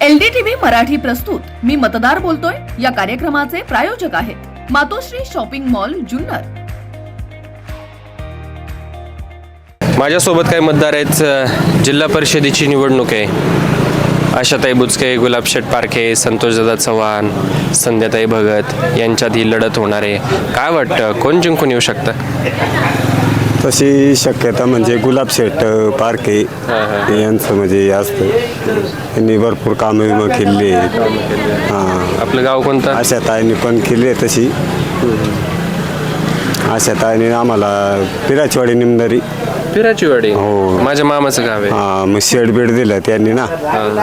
LDTV Marathi प्रस्तुत. मी मतदार बोलतोय. या कार्यक्रमाचे प्रायोजक आहेत. Matoshri shopping mall Junnar. माझ्यासोबत काही मतदार आहेत. जिल्हा परिषदेची निवडणूक आहे. आशाताई बुचके गुलाबशेट पारखे संतोषदादा चव्हाण संध्याताई भगत यांच्यात ही लढत होणार आहे. काय वाटतं? कोण जिंकून येऊ शकतं? तशी शक्यता म्हणजे गुलाब शेट पारखे यांचं म्हणजे असतं. त्यांनी भरपूर कामं विमं केली हां. आपलं गाव कोणतं? अशा ताईंनी पण केली आहे तशी. अशा ताईने आम्हाला पिराचीवाडी निमदरी. पिराची वाडी हो. माझ्या मामाचं गाव आहे. हां मग शेड बेड दिलं त्यांनी ना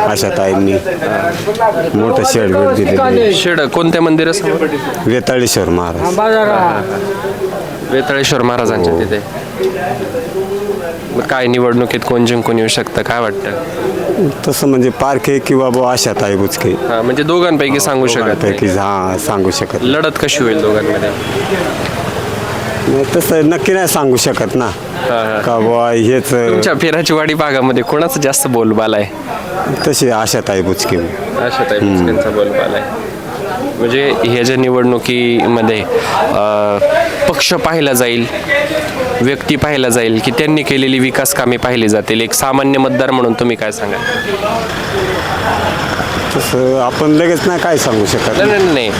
अशा ताईंनी. मोठं शेड बेड दिलेलं शेड कोणत्या मंदिरासमोर? वेताळेश्वर महाराज. वेताळेश्वर महाराजांच्या तिथे. मग काय निवडणुकीत कोण जिंकून येऊ शकतं? काय वाटतं? तसं म्हणजे पारखे किंवा बुवा आशा ताई बुचके. हा म्हणजे दोघांपैकी सांगू शकत नाही. पैकी हां सांगू शकत लढत कशी होईल दोघांमध्ये? नाही तसं नक्की नाही सांगू शकत ना. हा. का बुवा हेच तुमच्या पिराची वाडी भागामध्ये कोणाचं जास्त बोलबाला आहे? तशी आशा ताई बुचके. आशाताई बुचकेंचा बोलबाला आहे. म्हणजे ह्या ज्या निवडणुकीमध्ये अ, पक्ष पाहिला जाईल व्यक्ती पाहिला जाईल की त्यांनी केलेली विकास कामे पाहिली जातील. एक सामान्य मतदार म्हणून तुम्ही काय सांगा तसं आपण लगेच नाही काय सांगू शकत. नाही नाही नाही.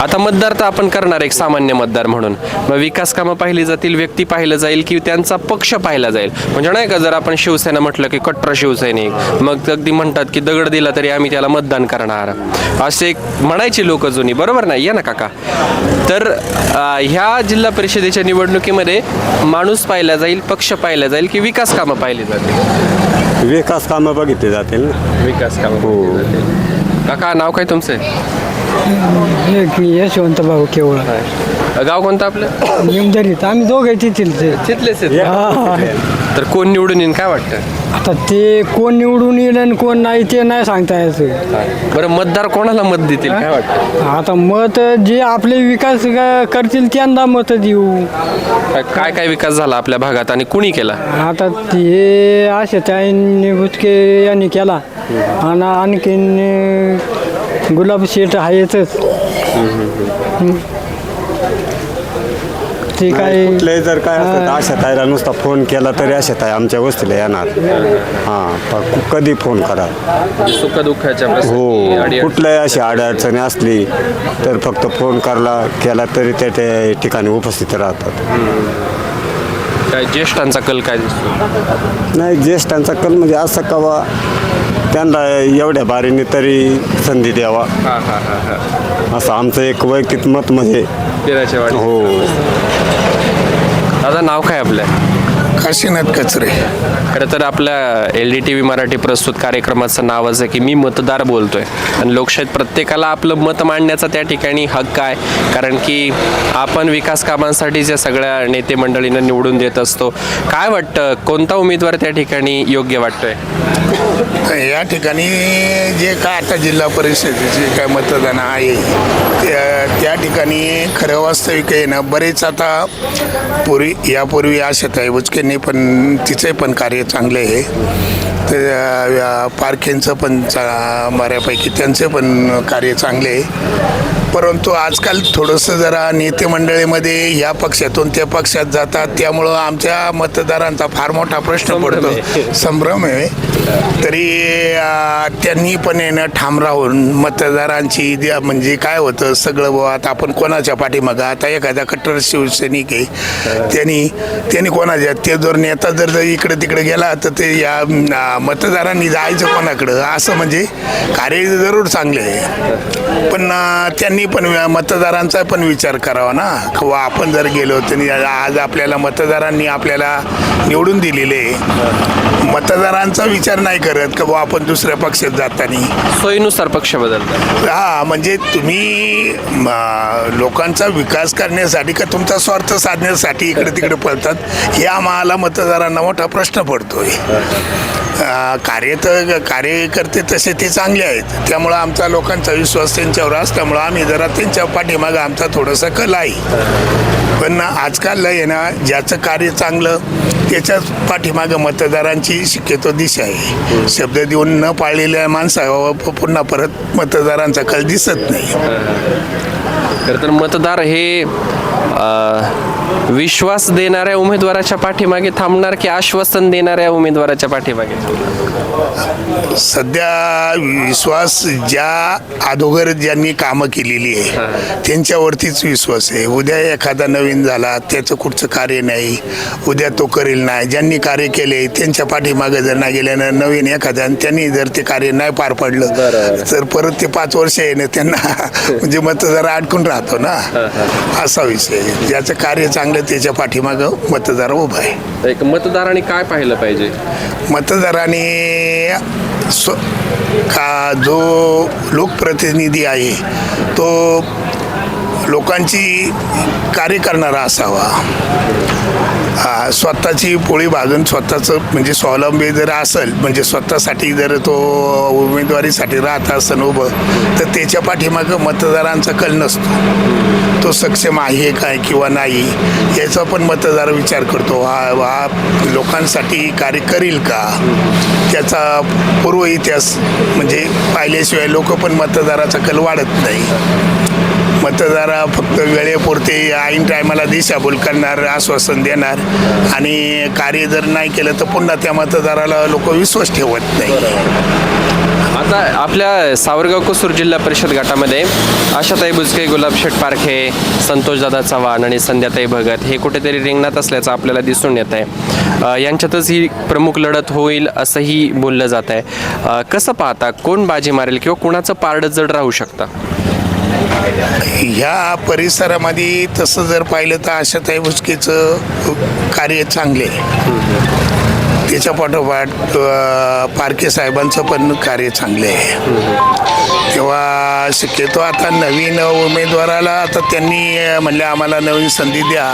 आता मतदार तर आपण करणार एक सामान्य मतदार म्हणून. मग विकास कामं पाहिली जातील व्यक्ती पाहिलं जाईल की त्यांचा पक्ष पाहिला जाईल. म्हणजे नाही का जर आपण शिवसेना म्हटलं की कट्टर शिवसैनिक मग अगदी म्हणतात की दगड दिला तरी आम्ही त्याला मतदान करणार. असे म्हणायची लोक जुनी बरोबर नाही? या ना काका. तर अं, ह्या जिल्हा परिषदेच्या निवडणुकीमध्ये माणूस पाहिला जाईल पक्ष पाहिला जाईल की विकास कामं पाहिली जातील? विकास कामं बघितले जातील ना. विकास कामं जातील. काका नाव काय तुमचं? हे यशवंत भाऊ केवळ. गाव कोणतं आपलं? निमदरीत आम्ही दोघे तिथील ते. तिथलेच हा. तर कोण निवडून येईन काय वाटतं? आता ते कोण निवडून येईल आणि कोण नाही ते नाही सांगता यायचं बरं मतदार कोणाला मत देतील काय वाटतं? आता मत जे आपले विकास क- करतील त्यांना मत देऊ. काय काय विकास झाला आपल्या भागात आणि कुणी केला? आता ते असे त्यांनी बुचके यांनी केला. आणि आणखीन गुलाब शेठ आहेतच ते काय कुठले जर काय असतं तर आशा ताईला नुसता फोन केला तरी आशा ताई आमच्या वस्तीला येणार. हां पण कधी फोन करा सुख दुःखाच्या हो कुठल्याही अशी अडचणी असली तर फक्त फोन करला केला तरी त्या त्या ठिकाणी उपस्थित राहतात. काय ज्येष्ठांचा कल काय दिसतो? नाही ज्येष्ठांचा कल म्हणजे असं कवा त्यांना एवढ्या बारीने तरी संधी द्यावा. हा हा हा हा. असं आमचं एक वैयक्तिक मत म्हणजे पिराच्या हो दादा नाव काय आपलं काशीनाथ कचरे. खरं तर आपल्या L D T V Marathi प्रस्तुत कार्यक्रमाचं नावच आहे की मी मतदार बोलतोय. आणि लोकशाहीत प्रत्येकाला आपलं मत मांडण्याचा त्या ठिकाणी हक्क आहे. कारण की आपण विकास कामांसाठी ज्या सगळ्या नेते मंडळींना निवडून देत असतो काय वाटतं? कोणता उमेदवार त्या ठिकाणी योग्य वाटतोय? या ठिकाणी जे काय आता जिल्हा परिषदेचे काय मतदान आहे त्या त्या ठिकाणी खरं वास्तविक आहे ना बरेच आता पूर्वी यापूर्वी आशाताई बुचकेंनी पण तिचे पण कार्य चांगले आहे. तर अं, पारखेंचं पण चा बऱ्यापैकी त्यांचे पण कार्य चांगले आहे. परंतु आजकाल थोडंसं जरा नेते मंडळीमध्ये ह्या पक्षातून त्या पक्षात जातात. त्यामुळं आमच्या मतदारांचा फार मोठा प्रश्न पडतो. संभ्रम आहे. तरी त्यांनी पण येणं ठाम राहून मतदारांची म्हणजे काय होतं सगळं बुवा आता आपण कोणाच्या पाठीमागं? आता एखादा कट्टर शिवसैनिक आहे त्यांनी त्यांनी कोणाच्या ते जर नेता जर जर इकडे तिकडे गेला तर ते या मतदारांनी जायचं कोणाकडं? असं म्हणजे कार्य जरूर चांगले आहे. पण त्यांनी पण मतदारांचा पण विचार करावा ना. किंवा आपण जर गेलो तर आज आपल्याला मतदारांनी आपल्याला निवडून दिलेले आहे. मतदारांचा विचार नाही करत की बुवा आपण दुसऱ्या पक्षात जाताना? सोयीनुसार पक्ष बदलतात. हा म्हणजे तुम्ही म, लोकांचा विकास करण्यासाठी का तुमचा स्वार्थ साधण्यासाठी इकडे तिकडे पळतात हे आम्हाला मतदारांना मोठा प्रश्न पडतोय. अ, कार्य तर कार्यकर्ते तसे ते चांगले आहेत. त्यामुळं आमचा लोकांचा विश्वास त्यांच्यावर असल्यामुळं आम्ही जरा त्यांच्या पाठीमागं आमचा थोडासा कल आहे. पण आजकाल आहे ना ज्याचं कार्य चांगलं त्याच्याच पाठीमागं मतदारांची शक्यतो दिशा आहे. शब्द देऊन न पाळलेल्या माणसावर पुन्हा परत मतदारांचा कल दिसत नाही. खरं तर मतदार हे विश्वास देणाऱ्या उमेदवाराच्या पाठीमागे थांबणार की आश्वासन देणाऱ्या उमेदवाराच्या पाठीमागे थांबणार? सध्या विश्वास ज्या अधोगर ज्यांनी कामं केलेली आहे त्यांच्यावरतीच विश्वास आहे. उद्या एखादा नवीन झाला त्याचं कुठचं कार्य नाही उद्या तो करेल नाही ज्यांनी कार्य केले त्यांच्या पाठीमागं जर नाही गेल्यानं नवीन एखाद्या त्यांनी जर ते कार्य नाही पार पडलं. तर परत ते पाच वर्ष येणं त्यांना म्हणजे मतदार अडकून राहतो ना. असा विषय. ज्याचं कार्य चांगलं त्याच्या पाठीमागं मतदार उभा आहे. एक मतदारांनी काय पाहिलं पाहिजे? मतदाराने स्व का जो लोकप्रतिनिधी आहे तो लोकांची कार्य करणारा असावा. स्वतःची पोळी भाजून स्वतःचं म्हणजे स्वावलंबी जर असेल म्हणजे स्वतःसाठी जर तो उमेदवारीसाठी राहत असेल उभं तर त्याच्या पाठीमागं मतदारांचा कल नसतो. तो सक्षम आहे काय किंवा नाही याचा पण मतदार विचार करतो. हा हा लोकांसाठी कार्य करील का? त्याचा पूर्व इतिहास म्हणजे पाहिल्याशिवाय लोक पण मतदाराचा कल वाढत नाही. मतदारा फक्त वेळेपुरते ऐन टायमाला दिशाभूल करणार आश्वासन देणार आणि कार्य जर नाही केलं तर पुन्हा त्या मतदाराला लोक विश्वास ठेवत नाही. आता आपल्या सावरगाव कुसूर जिल्हा परिषद गटामध्ये आशाताई बुचके गुलाबशेठ पारखे संतोषदादा चव्हाण आणि संध्याताई भगत हे कुठेतरी रिंगणात असल्याचं आपल्याला दिसून येत आहे यांच्यातच ही प्रमुख लढत होईल असंही बोललं जात आहे कसं पाहता? कोण बाजी मारेल किंवा कुणाचं पारडं जड राहू शकतं? ह्या परिसरामध्ये तसं जर पाहिलं तर आशाताई भुसकेचं कार्य चांगले आहे. त्याच्या पाठोपाठ पारखे साहेबांचं पण कार्य चांगले आहे. तेव्हा शक्यतो आता नवीन उमेदवाराला आता त्यांनी म्हणले आम्हाला नवीन संधी द्या.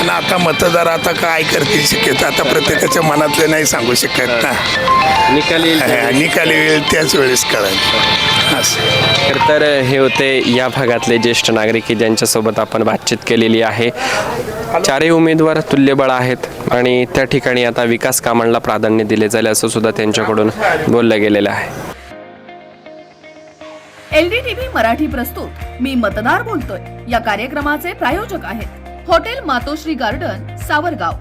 पण आता मतदार आता काय करतील शक्यतो आता प्रत्येकाच्या मनातलं नाही सांगू शकत ना. निकाली निकाली वेळ त्याच वेळेस कळेल. असं. तर हे होते या भागातले ज्येष्ठ नागरिक ज्यांच्यासोबत आपण बातचीत केलेली आहे. चारही उमेदवार तुल्यबळ आहेत आणि त्या ठिकाणी आता विकास कामांना प्राधान्य दिले जाईल असं सुद्धा त्यांच्याकडून बोललं गेलेलं आहे. एलडीटीव्ही मराठी प्रस्तुत. मी मतदार बोलतोय. या कार्यक्रमाचे प्रायोजक आहेत. Hotel Matoshri garden Savargaon.